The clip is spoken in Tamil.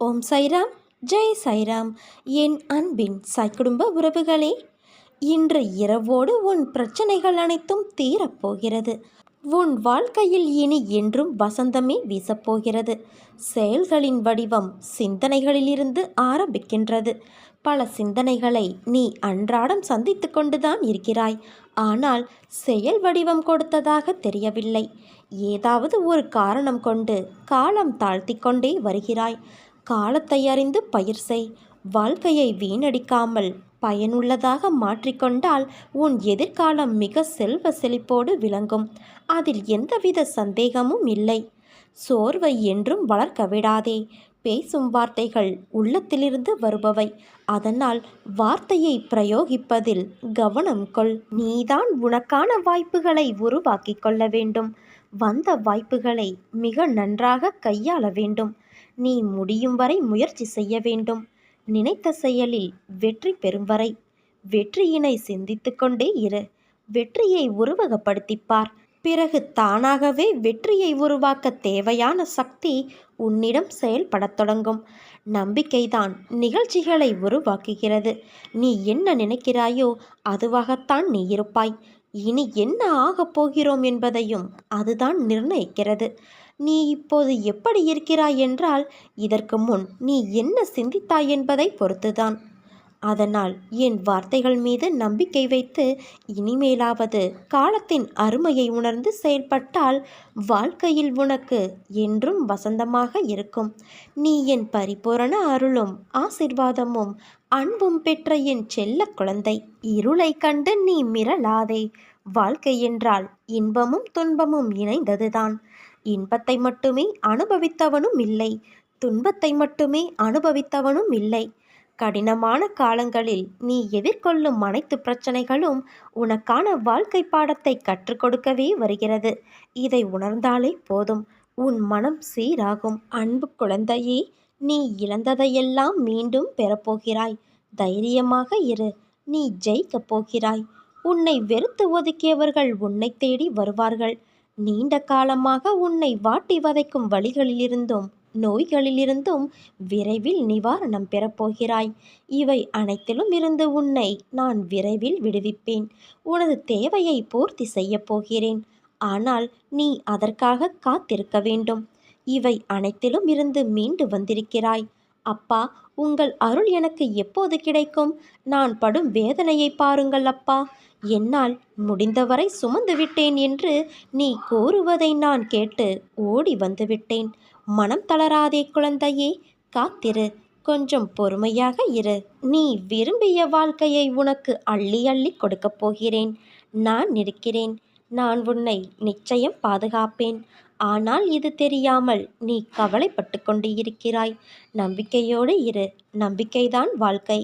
ஓம் சைராம் ஜெய் சைராம். என் அன்பின் சைக்குடும்ப உறவுகளே இன்று இரவோடு உன் பிரச்சனைகள் அனைத்தும் தீரப்போகிறது. உன் வாழ்க்கையில் இனி என்றும் வசந்தமே வீசப்போகிறது. செயல்களின் வடிவம் சிந்தனைகளிலிருந்து ஆரம்பிக்கின்றது. பல சிந்தனைகளை நீ அன்றாடம் சந்தித்து கொண்டுதான் இருக்கிறாய். ஆனால் செயல் வடிவம் கொடுத்ததாக தெரியவில்லை. ஏதாவது ஒரு காரணம் கொண்டு காலம் தாழ்த்தி கொண்டே வருகிறாய். காலத்தை அறிந்து பயிர் செய். வாழ்க்கையை வீணடிக்காமல் பயனுள்ளதாக மாற்றிக்கொண்டால் உன் எதிர்காலம் மிக செல்வ செழிப்போடு விளங்கும். அதில் எந்தவித சந்தேகமும் இல்லை. சோர்வை என்றும் வளர்க்க விடாதே. பேசும் வார்த்தைகள் உள்ளத்திலிருந்து வருபவை. அதனால் வார்த்தையை பிரயோகிப்பதில் கவனம் கொள். நீதான் உனக்கான வாய்ப்புகளை உருவாக்கி கொள்ள வேண்டும். வந்த வாய்ப்புகளை மிக நன்றாக கையாள வேண்டும். நீ முடியும் வரை முயற்சி செய்ய வேண்டும். நினைத்த செயலில் வெற்றி பெறும் வரை வெற்றியினை சிந்தித்து கொண்டே இரு. வெற்றியை உருவகப்படுத்திப்பார். பிறகு தானாகவே வெற்றியை உருவாக்க தேவையான சக்தி உன்னிடம் செயல்படத் தொடங்கும். நம்பிக்கைதான் நிகழ்ச்சிகளை உருவாக்குகிறது. நீ என்ன நினைக்கிறாயோ அதுவாகத்தான் நீ இருப்பாய். இனி என்ன ஆகப் போகிறோம் என்பதையும் அதுதான் நிர்ணயிக்கிறது. நீ இப்போது எப்படி இருக்கிறாய் என்றால் இதற்கு முன் நீ என்ன சிந்தித்தாய் என்பதை பொறுத்துதான். அதனால் என் வார்த்தைகள் மீது நம்பிக்கை வைத்து இனிமேலாவது காலத்தின் அருமையை உணர்ந்து செயல்பட்டால் வாழ்க்கையில் உனக்கு என்றும் வசந்தமாக இருக்கும். நீ என் பரிபூரண அருளும் ஆசிர்வாதமும் அன்பும் பெற்ற என் செல்ல குழந்தை இருளை கண்டு நீ மிரளாதே. வாழ்க்கை என்றால் இன்பமும் துன்பமும் இணைந்ததுதான். இன்பத்தை மட்டுமே அனுபவித்தவனும் இல்லை. துன்பத்தை மட்டுமே அனுபவித்தவனும் இல்லை. கடினமான காலங்களில் நீ எதிர்கொள்ளும் அனைத்து பிரச்சனைகளும் உனக்கான வாழ்க்கை பாடத்தை கற்றுக் கொடுக்கவே வருகிறது. இதை உணர்ந்தாலே போதும். உன் மனம் சீராகும். அன்பு குழந்தையே நீ இழந்ததையெல்லாம் மீண்டும் பெறப்போகிறாய். தைரியமாக இரு. நீ ஜெயிக்கப் போகிறாய். உன்னை வெறுத்து ஒதுக்கியவர்கள் உன்னை தேடி வருவார்கள். நீண்ட காலமாக உன்னை வாட்டி வதைக்கும் வழிகளிலிருந்தும் நோய்களிலிருந்தும் விரைவில் நிவாரணம் பெறப்போகிறாய். இவை அனைத்திலும் இருந்து உன்னை நான் விரைவில் விடுவிப்பேன். உனது தேவையை பூர்த்தி செய்யப் போகிறேன். ஆனால் நீ அதற்காக காத்திருக்க வேண்டும். இவை அனைத்திலும் இருந்து மீண்டு வந்திருக்கிறாய். அப்பா உங்கள் அருள் எனக்கு எப்போது கிடைக்கும்? நான் படும் வேதனையை பாருங்கள் அப்பா. என்னால் முடிந்தவரை சுமந்து விட்டேன் என்று நீ கூறுவதை நான் கேட்டு ஓடி வந்துவிட்டேன் மனம் தளராதே குழந்தையே காத்திரு. கொஞ்சம் பொறுமையாக இரு. நீ விரும்பிய வாழ்க்கையை உனக்கு அள்ளி அள்ளி கொடுக்கப் போகிறேன். நான் இருக்கிறேன். நான் உன்னை நிச்சயம் பாதுகாப்பேன். ஆனால் இது தெரியாமல் நீ கவலைப்பட்டு கொண்டு இருக்கிறாய் நம்பிக்கையோடு இரு. நம்பிக்கைதான் வாழ்க்கை.